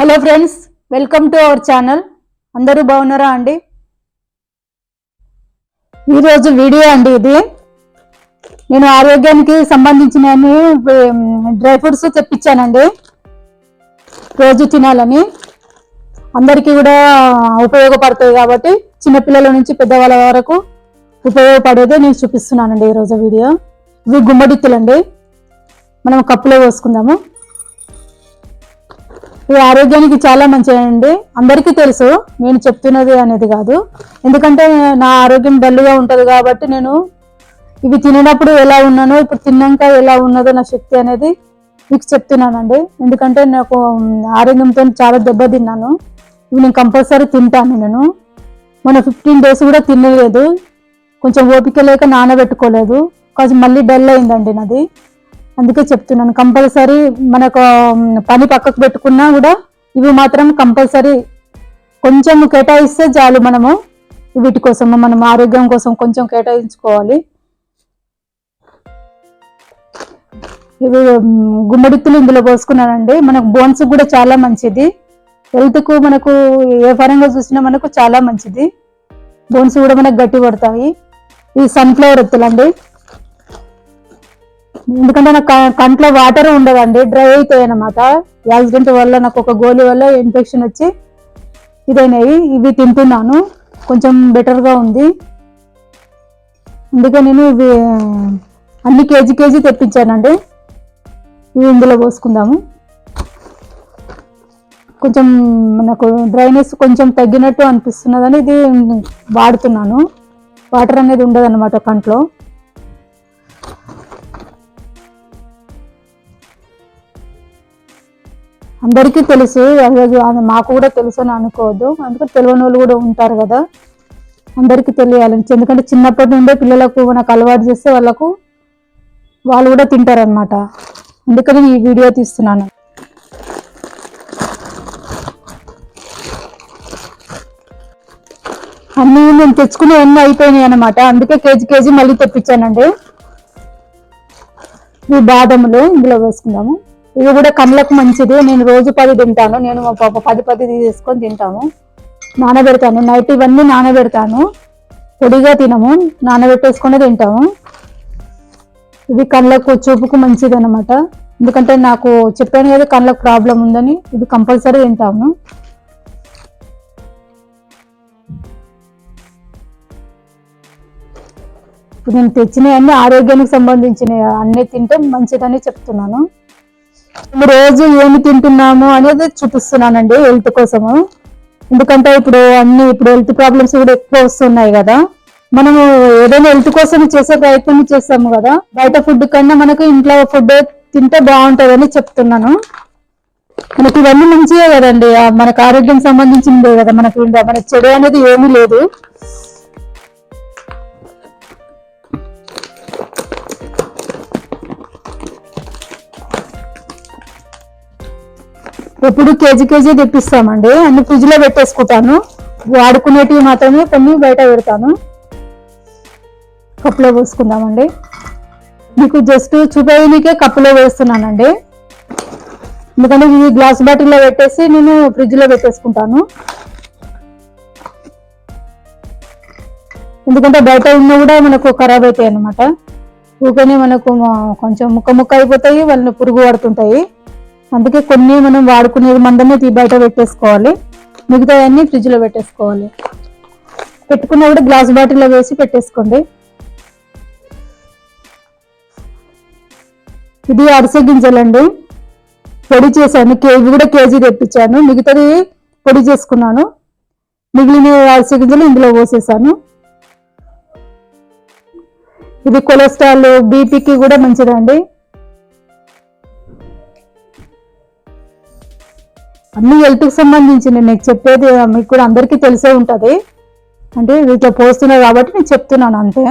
Hello friends welcome to our channel. అందరూ బాగున్నారా అండి? ఈరోజు వీడియో అండి ఇది. నేను ఆరోగ్యానికి సంబంధించిన డ్రై ఫ్రూట్స్ తెప్పించానండి. రోజు తినాలని. అందరికీ కూడా ఉపయోగపడతాయి కాబట్టి చిన్నపిల్లల నుంచి పెద్దవాళ్ళ వరకు ఉపయోగపడేదే నేను చూపిస్తున్నానండి ఈరోజు వీడియో. ఇవి గుమ్మడిత్తులండి మనం కప్పులో పోసుకుందాము ఇది ఆరోగ్యానికి చాలా మంచిదండి. అందరికీ తెలుసు నేను చెప్తున్నది అనేది కాదు. ఎందుకంటే నా ఆరోగ్యం డల్గా ఉంటుంది కాబట్టి నేను ఇవి తినేటప్పుడు ఎలా ఉన్నానో ఇప్పుడు తిన్నాక ఎలా ఉన్నదో నా శక్తి అనేది మీకు చెప్తున్నానండి. ఎందుకంటే నాకు ఆరోగ్యంతో చాలా దెబ్బతిన్నాను. ఇవి నేను కంపల్సరీ తింటాను నేను. మొన్న ఫిఫ్టీన్ డేస్ కూడా తినలేదు. కొంచెం ఓపిక లేక నానబెట్టుకోలేదు. కొంచెం మళ్ళీ డల్ అయిందండి నాది. అందుకే చెప్తున్నాను కంపల్సరీ మనకు పని పక్కకు పెట్టుకున్నా కూడా ఇవి మాత్రం కంపల్సరీ కొంచెం కేటాయిస్తే చాలు మనము వీటి కోసం మనం ఆరోగ్యం కోసం కొంచెం కేటాయించుకోవాలి. ఇవి గుమ్మడిత్తులు ఇందులో పోసుకున్నానండి. మనకు బోన్స్ కూడా చాలా మంచిది. హెల్త్కు మనకు ఏ పరంగా చూసినా మనకు చాలా మంచిది. బోన్స్ కూడా మనకు గట్టి పడతాయి. ఈ సన్ఫ్లవర్ ఎత్తులండి. ఎందుకంటే నాకు కంట్లో వాటర్ ఉండదండి డ్రై అవుతాయి అన్నమాట. యాక్సిడెంట్ వల్ల నాకు ఒక గోలి వల్ల ఇన్ఫెక్షన్ వచ్చి ఇదైనాయి. ఇవి తింటున్నాను. కొంచెం బెటర్గా ఉంది. అందుకే నేను ఇవి అన్ని కేజీ కేజీ తెప్పించానండి. ఇవి ఇందులో పోసుకుందాము. కొంచెం నాకు డ్రైనెస్ కొంచెం తగ్గినట్టు అనిపిస్తున్నదని ఇది వాడుతున్నాను. వాటర్ అనేది ఉండదన్నమాట కంట్లో. అందరికీ తెలుసు. మాకు కూడా తెలుసు అని అనుకోవద్దు. అందుకని తెలియని వాళ్ళు కూడా ఉంటారు కదా. అందరికీ తెలియాలని ఎందుకంటే చిన్నప్పటి నుండే పిల్లలకు మనకు అలవాటు చేస్తే వాళ్ళకు వాళ్ళు కూడా తింటారు అనమాట అందుకని ఈ వీడియో తీస్తున్నాను. అన్నీ నేను తెచ్చుకునే అన్నీ అయిపోయినాయి అనమాట అందుకే కేజీ కేజీ మళ్ళీ తెప్పించానండి. ఈ బాదములు ఇందులో వేసుకుందాము. ఇవి కూడా కళ్ళకు మంచిది. నేను రోజు పది తింటాను. నేను మా పాప పది పది తీసుకొని తింటాము. నానబెడతాను. నైట్ ఇవన్నీ నానబెడతాను. పొడిగా తినము. నానబెట్టేసుకొని తింటాము. ఇది కళ్ళకు చూపుకు మంచిది అనమాట ఎందుకంటే నాకు చెప్పాను కదా కళ్ళకు ప్రాబ్లం ఉందని. ఇది కంపల్సరీ తింటాము. ఇప్పుడు నేను తెచ్చినవన్నీ ఆరోగ్యానికి సంబంధించినవి. అన్నీ తింటే మంచిదని చెప్తున్నాను. రోజు ఏమి తింటున్నాము అనేది చూపిస్తున్నానండి హెల్త్ కోసము. ఎందుకంటే ఇప్పుడు అన్ని ఇప్పుడు హెల్త్ ప్రాబ్లమ్స్ కూడా ఎక్కువ వస్తున్నాయి కదా. మనము ఏదైనా హెల్త్ కోసం చేసే ప్రయత్నం చేస్తాము కదా. బయట ఫుడ్ కన్నా మనకు ఇంట్లో ఫుడ్ తింటే బాగుంటుందని చెప్తున్నాను. మనకి ఇవన్నీ మంచివే కదండి. మనకు ఆరోగ్యం సంబంధించిందే కదా. మనకి మనకి చెడు అనేది ఏమీ లేదు. ఎప్పుడు కేజీ కేజీ తెప్పిస్తామండి. అన్ని ఫ్రిడ్జ్లో పెట్టేసుకుంటాను. వాడుకునేటివి మాత్రమే కొన్ని బయట పెడతాను. కప్పులో పోసుకుందామండి. మీకు జస్ట్ చూపేయనికే కప్పులో వేస్తున్నానండి. ఎందుకంటే ఇది గ్లాస్ బాటిల్లో పెట్టేసి నేను ఫ్రిడ్జ్లో పెట్టేసుకుంటాను. ఎందుకంటే బయట ఉన్న కూడా మనకు ఖరాబ్ అవుతాయి అన్నమాట. ఊకనే మనకు కొంచెం ముక్క ముక్క అయిపోతాయి వాళ్ళని పురుగు పడుతుంటాయి. అందుకే కొన్ని మనం వాడుకునేది మందమే తీ బయట పెట్టేసుకోవాలి. మిగతా అన్ని ఫ్రిడ్జ్లో పెట్టేసుకోవాలి. పెట్టుకున్న కూడా గ్లాస్ బాటిల్లో వేసి పెట్టేసుకోండి. ఇది అరిసె గింజలండి. పొడి చేశాను. కేజీ కూడా కేజీ తెప్పించాను. మిగతాది పొడి చేసుకున్నాను. మిగిలిన అరిసె గింజలు ఇందులో పోసేసాను. ఇది కొలెస్ట్రాల్ బీపీకి కూడా మంచిదండి. అన్ని హెల్త్కి సంబంధించిన నీకు చెప్పేది మీకు కూడా అందరికీ తెలిసే ఉంటుంది. అంటే వీటిలో పోస్తున్నారు కాబట్టి నేను చెప్తున్నాను అంతే.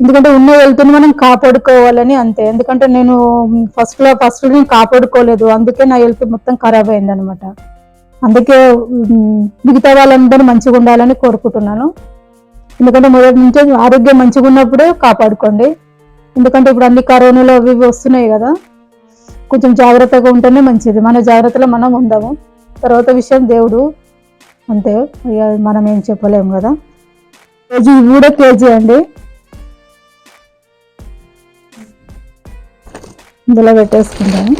ఎందుకంటే ఉన్న హెల్త్ని మనం కాపాడుకోవాలని అంతే. ఎందుకంటే నేను ఫస్ట్లో ఫస్ట్ నేను కాపాడుకోలేదు. అందుకే నా హెల్త్ మొత్తం ఖరాబ్ అయింది అనమాట అందుకే మిగతా వాళ్ళందరూ మంచిగా ఉండాలని కోరుకుంటున్నాను. ఎందుకంటే మొదటి నుంచి ఆరోగ్యం మంచిగా ఉన్నప్పుడే కాపాడుకోండి. ఎందుకంటే ఇప్పుడు అన్ని కరోనాలో అవి ఇవి వస్తున్నాయి కదా. కొంచెం జాగ్రత్తగా ఉంటేనే మంచిది. మన జాగ్రత్తలో మనం ఉందాము. తర్వాత విషయం దేవుడు అంతే. మనం ఏం చెప్పలేము కదా. కేజీ ఇవి కూడా కేజీ అండి. ఇందులో పెట్టేసుకుంటాను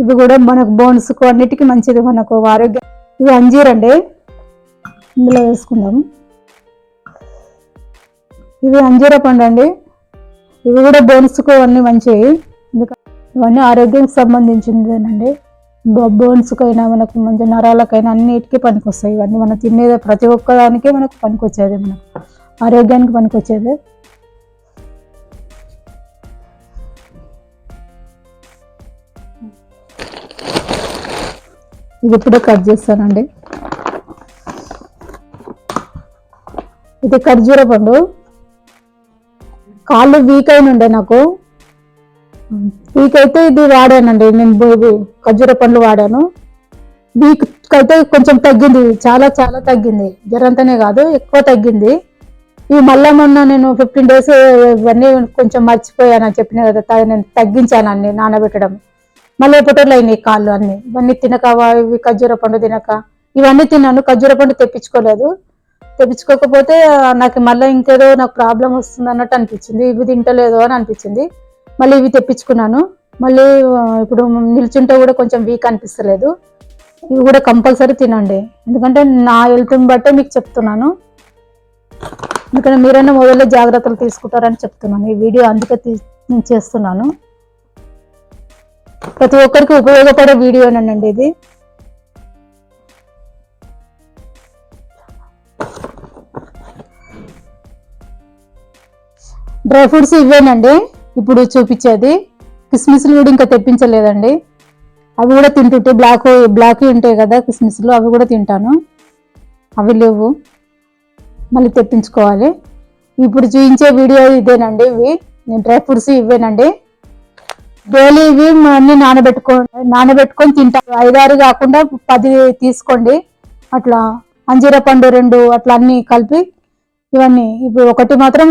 ఇవి కూడా మనకు బోన్స్కు అన్నిటికీ మంచిది. మనకు ఆరోగ్యం ఇవి అంజీర్ అండి. ఇందులో వేసుకుందాము. ఇవి అంజీర పండు అండి. ఇవి కూడా బోన్స్కు అన్నీ మంచివి. ఎందుకంటే ఇవన్నీ ఆరోగ్యానికి సంబంధించిందేనండి బోన్స్కి అయినా మనకు మంచి నరాలకైనా అన్నిటికీ పనికొస్తాయి. ఇవన్నీ మనం తినేది ప్రతి ఒక్కదానికి మనకు పనికొచ్చేది మనకు. ఆరోగ్యానికి పనికొచ్చేది. ఇది ఇప్పుడే కట్ చేస్తానండి. ఇది ఖర్జూర పండు. కాళ్ళు వీక్ అయిన ఉండే నాకు. వీక్ అయితే ఇది వాడానండి. నేను ఖర్జూర పండ్లు వాడాను. వీక్ అయితే కొంచెం తగ్గింది. చాలా చాలా తగ్గింది. జ్వరంతోనే కాదు ఎక్కువ తగ్గింది. ఇవి మళ్ళా మొన్న నేను ఫిఫ్టీన్ డేస్ ఇవన్నీ కొంచెం మర్చిపోయాను అని చెప్పిన కదా నేను తగ్గించాను అన్ని నానబెట్టడం. మళ్ళీ పొట్టలు అయినాయి కాళ్ళు అన్ని. ఇవన్నీ తినక ఇవి ఖర్జూర పండు తినక. ఇవన్నీ తిన్నాను ఖర్జూర పండు తెప్పించుకోలేదు. తెప్పించుకోకపోతే నాకు మళ్ళీ ఇంకేదో నాకు ప్రాబ్లం వస్తుంది అన్నట్టు అనిపించింది. ఇవి తింటలేదు అని అనిపించింది. మళ్ళీ ఇవి తెప్పించుకున్నాను. మళ్ళీ ఇప్పుడు నిల్చుంటే కూడా కొంచెం వీక్ అనిపిస్తలేదు. ఇవి కూడా కంపల్సరీ తినండి. ఎందుకంటే నా హెల్త్ని బట్టే మీకు చెప్తున్నాను. ఎందుకంటే మీరైనా మొదలు జాగ్రత్తలు తీసుకుంటారని చెప్తున్నాను. ఈ వీడియో అందుకే తీ- నేను చేస్తున్నాను. ప్రతి ఒక్కరికి ఉపయోగపడే వీడియోనండి ఇది. డ్రై ఫ్రూట్స్ ఇవేనండి ఇప్పుడు చూపించేది. కిస్మిస్లు కూడా ఇంకా తెప్పించలేదండి. అవి కూడా తింటుంటే బ్లాక్ బ్లాక్ ఉంటాయి కదా కిస్మిస్లు అవి కూడా తింటాను. అవి లేవు. మళ్ళీ తెప్పించుకోవాలి. ఇప్పుడు చూపించే వీడియో ఇదేనండి ఇవి. నేను డ్రై ఫ్రూట్స్ ఇవేనండి డైలీ ఇవి అన్ని నానబెట్టుకో నానబెట్టుకొని తింటాను ఐదారు కాకుండా పది తీసుకోండి. అట్లా అంజీర పండు రెండు అట్లా అన్నీ కలిపి ఇవన్నీ. ఇప్పుడు ఒకటి మాత్రం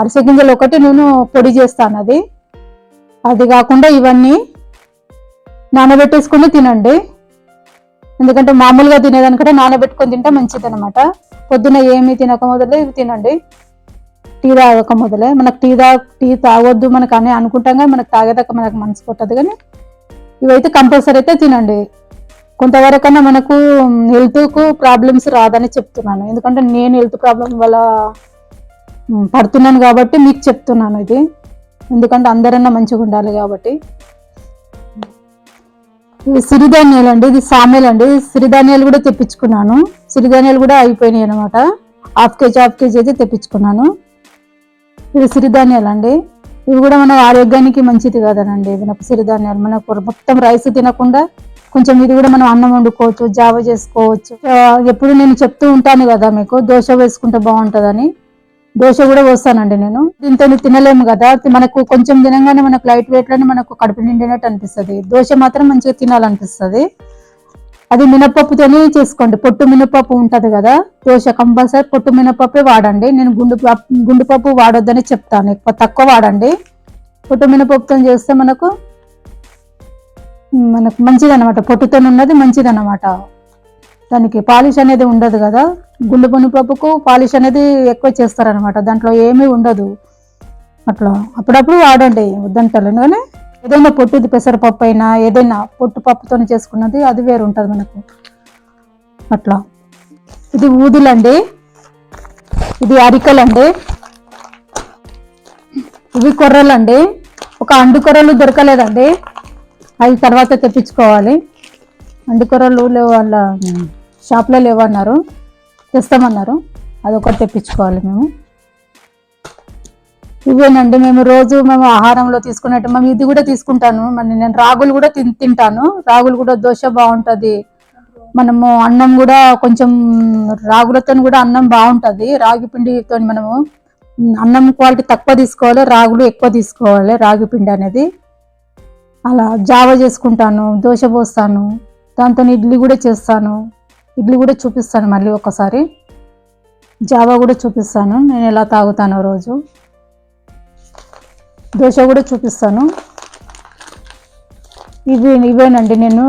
అరిసె గింజలు ఒకటి నేను పొడి చేస్తాను అది. అది కాకుండా ఇవన్నీ నానబెట్టేసుకుని తినండి. ఎందుకంటే మామూలుగా తినేదానికంటే నానబెట్టుకొని తింటే మంచిది అనమాట పొద్దున ఏమీ తినక మొదలే ఇవి తినండి. టీ తాగక మొదలే మనకు టీ తా టీ తాగొద్దు మనకు అని అనుకుంటాం కానీ మనకు తాగేదాకా మనకు మనసు కొట్టదు కానీ ఇవైతే కంపల్సరీ అయితే తినండి. కొంతవరకన్నా మనకు హెల్త్కు ప్రాబ్లమ్స్ రాదని చెప్తున్నాను. ఎందుకంటే నేను హెల్త్ ప్రాబ్లం వల్ల పడుతున్నాను కాబట్టి మీకు చెప్తున్నాను ఇది. ఎందుకంటే అందరన్నా మంచిగా ఉండాలి కాబట్టి. ఇవి సిరిధాన్యాలు అండి ఇది సామెలు అండి. సిరిధాన్యాలు కూడా తెప్పించుకున్నాను. సిరిధాన్యాలు కూడా అయిపోయినాయి అనమాట హాఫ్ కేజీ హాఫ్ కేజీ అయితే తెప్పించుకున్నాను. ఇవి సిరిధాన్యాలు అండి. ఇవి కూడా మన ఆరోగ్యానికి మంచిది కదనండి. మనకు సిరిధాన్యాలు మనకు మొత్తం రైస్ తినకుండా కొంచెం ఇది కూడా మనం అన్నం వండుకోవచ్చు జావ చేసుకోవచ్చు. ఎప్పుడు నేను చెప్తూ ఉంటాను కదా మీకు దోశ వేసుకుంటే బాగుంటుందని. దోశ కూడా పోస్తానండి నేను. దీంతో తినలేము కదా మనకు కొంచెం తినగానే మనకు లైట్ వెయిట్లోనే మనకు కడుపు నిండినట్టు అనిపిస్తుంది. దోశ మాత్రం మంచిగా తినాలనిపిస్తుంది. అది మినపప్పుతోనే చేసుకోండి. పొట్టు మినపప్పు ఉంటుంది కదా దోశ కంపల్సరీ పొట్టు మినపప్పే వాడండి. నేను గుండు పప్పు వాడొద్దని చెప్తాను. ఎక్కువ తక్కువ వాడండి. పొట్టు మినపప్పుతో చేస్తే మనకు మనకు మంచిది అనమాట పొట్టుతో ఉన్నది మంచిది అనమాట దానికి పాలిష్ అనేది ఉండదు కదా. గుండు పప్పుకు పాలిష్ అనేది ఎక్కువ చేస్తారనమాట దాంట్లో ఏమీ ఉండదు. అట్లా అప్పుడప్పుడు వాడండి వద్దంటలేను కానీ ఏదైనా పొట్టుది పెసరపప్పు అయినా ఏదైనా పొట్టు పప్పుతో చేసుకున్నది అది వేరు ఉంటుంది మనకు. అట్లా. ఇది ఊదులండి. ఇది అరికలండి. ఇవి కొర్రలండి. ఒక అండు కొర్రలు దొరకలేదండి. అవి తర్వాత తెప్పించుకోవాలి. అండు కొర్రలు లేవు వాళ్ళ షాప్లో లేవన్నారు. తెస్తామన్నారు. అదొకటి తెప్పించుకోవాలి మేము. ఇవేనండి మేము రోజు మేము ఆహారంలో తీసుకున్నట్టు మేము ఇది కూడా తీసుకుంటాను. మరి నేను రాగులు కూడా తిన్ తింటాను. రాగులు కూడా దోశ బాగుంటది. మనము అన్నం కూడా కొంచెం రాగులతో కూడా అన్నం బాగుంటది. రాగి పిండితో మనము అన్నం క్వాలిటీ తక్కువ తీసుకోవాలి రాగులు ఎక్కువ తీసుకోవాలి రాగి పిండి అనేది. అలా జావ చేసుకుంటాను దోశ పోస్తాను దాంతో ఇడ్లీ కూడా చేస్తాను ఇడ్లీ కూడా చూపిస్తాను మళ్ళీ ఒకసారి. జావా కూడా చూపిస్తాను నేను ఎలా తాగుతానో రోజు. దోశ కూడా చూపిస్తాను. ఇవి ఇవేనండి నేను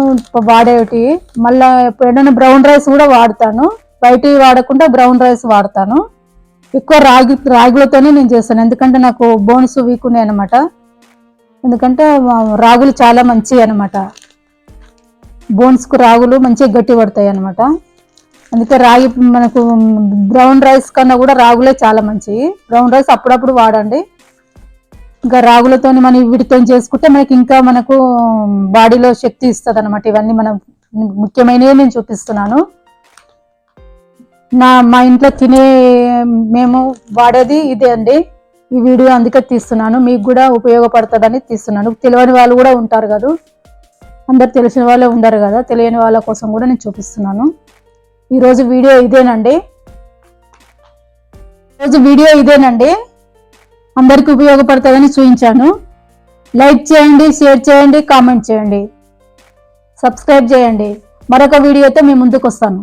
వాడేవి మళ్ళీ ఎప్పుడైనా బ్రౌన్ రైస్ కూడా వాడతాను. బయటివి వాడకుండా బ్రౌన్ రైస్ వాడతాను. ఎక్కువ రాగి రాగులతోనే నేను చేస్తాను ఎందుకంటే నాకు బోన్స్ వీక్ ఉన్నాయి అనమాట ఎందుకంటే రాగులు చాలా మంచివి అనమాట బోన్స్కు రాగులు మంచిగా గట్టి పడతాయి అనమాట అందుకే రాగి మనకు బ్రౌన్ రైస్ కన్నా కూడా రాగులే చాలా మంచివి. బ్రౌన్ రైస్ అప్పుడప్పుడు వాడండి. ఇంకా రాగులతో మనం వీటితో చేసుకుంటే మనకి ఇంకా మనకు బాడీలో శక్తి ఇస్తుంది అనమాట ఇవన్నీ మనం ముఖ్యమైనవి నేను చూపిస్తున్నాను. నా మా ఇంట్లో తినే మేము వాడేది ఇదే అండి. ఈ వీడియో అందుకే తీస్తున్నాను. మీకు కూడా ఉపయోగపడుతుందని తీస్తున్నాను. తెలియని వాళ్ళు కూడా ఉంటారు కదా. అందరు తెలిసిన వాళ్ళే ఉండరు కదా. తెలియని వాళ్ళ కోసం కూడా నేను చూపిస్తున్నాను. ఈరోజు వీడియో ఇదేనండి. ఈరోజు వీడియో ఇదేనండి. అందరికీ ఉపయోగపడుతుందని చూపించాను. లైక్ చేయండి షేర్ చేయండి కామెంట్ చేయండి. సబ్స్క్రైబ్ చేయండి. మరొక వీడియోతో మీ ముందుకు వస్తాను.